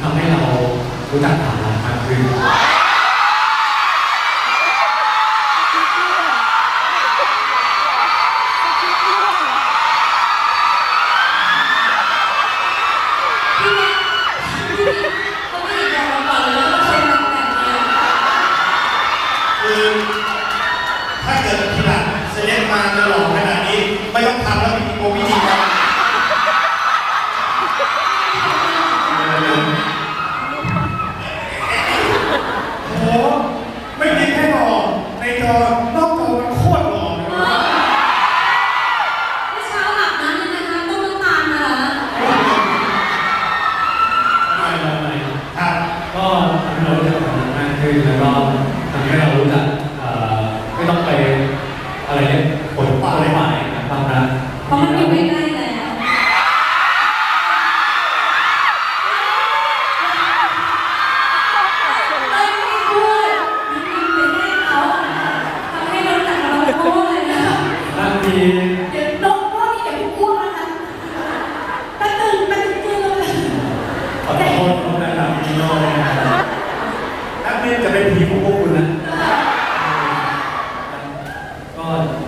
ทำให้เรารู้จักผ่านมากขึ้นถ้าเกิดที่ดับเซเลบมาจะหลอกขนาด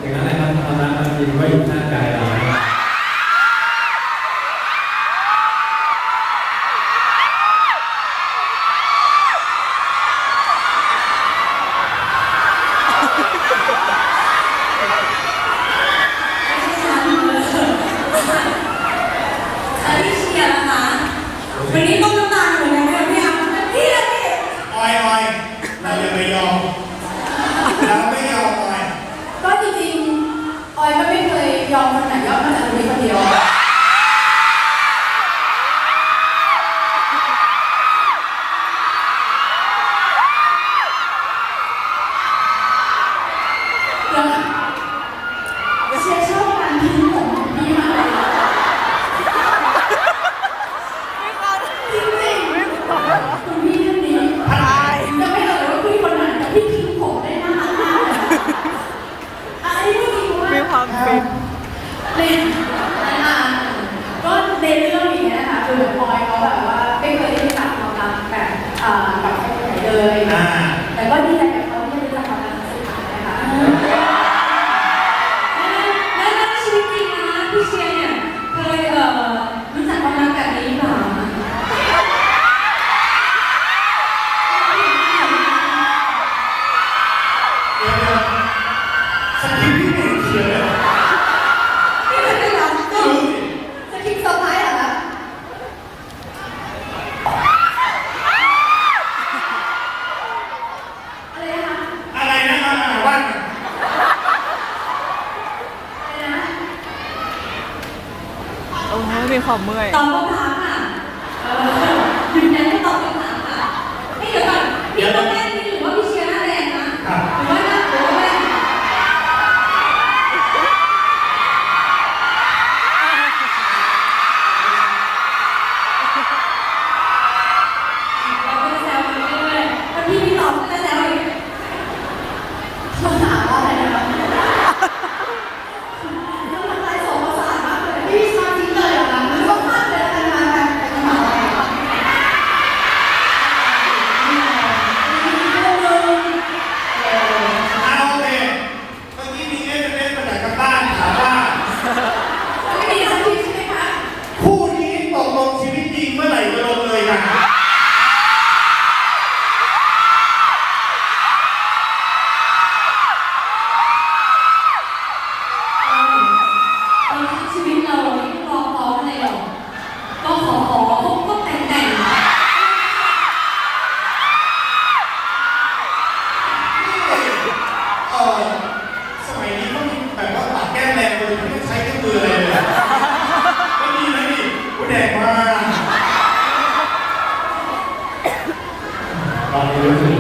อย่างนั้นและครับธรรนจริไม่หน้าใจเราวันนี้ต้อ้ำตาหนูนะคะพี่อาพี่เลยพี่ออยออ ความฟิตในอ่าก็ในเรื่องนี้นะคะคือเหมืนพลอยเขาแบบว่าไม่เคยได้รู้จัความรักแบบแบบคนไหนเลยแต่ก็ดีใจกับ มีความเมื่อย ตอนก็า รงมากตอนนี้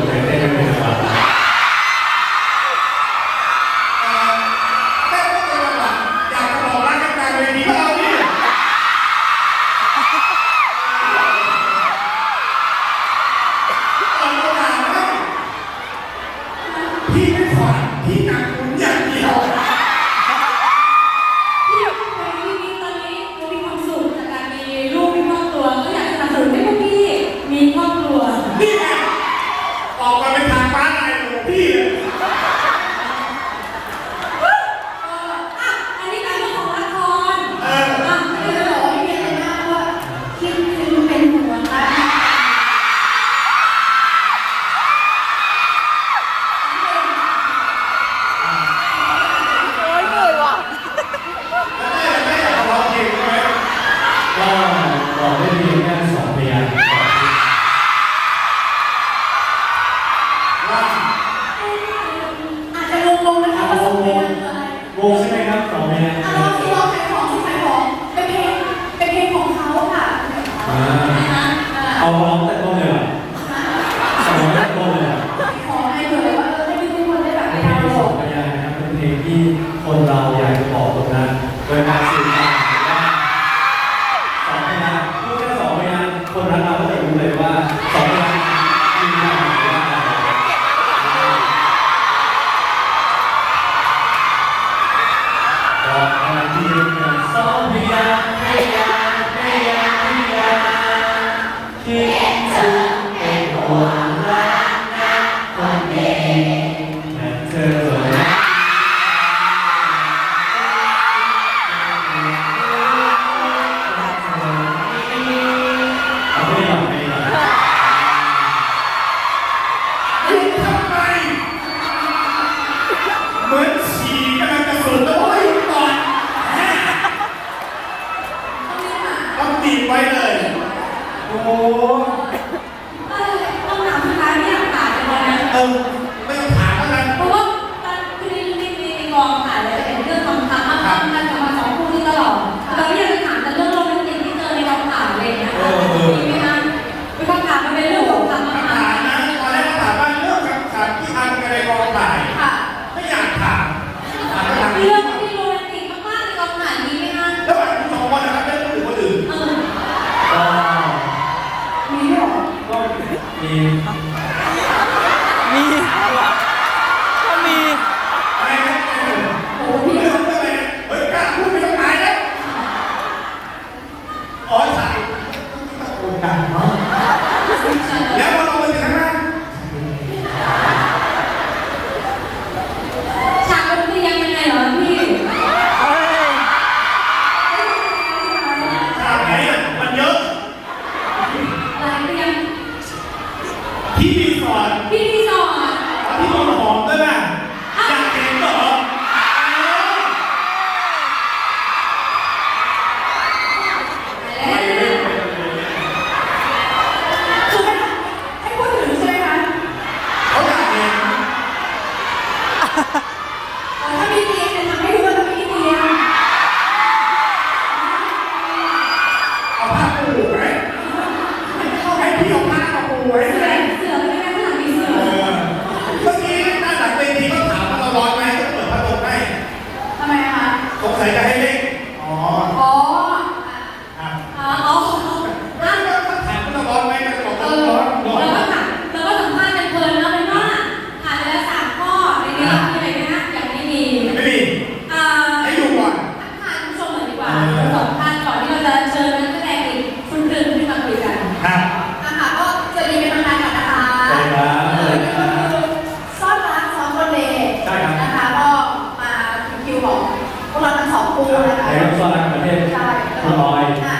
ลอยอ่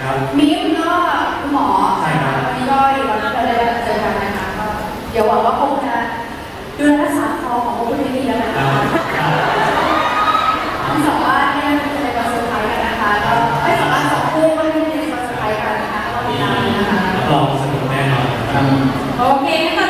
ครับ มิ้มก็คุณหมอครับ วันนี้ก็อยู่วันนก็เลยเจอกันนะคะก็เดี๋ยวหวังว่าคงจะดูแลรักษาคอของคุณได้ดีแล้วนะอะคะอ่ต้องว่านเนี่ยเป็นในวันสุดท้กันนะคะก็ไม่สามารถสองคู่ก็เป็นสุดท้ากันนะคะก็ติดตามนะคะ รับรองสนุกแน่นอนโอเคนะคะ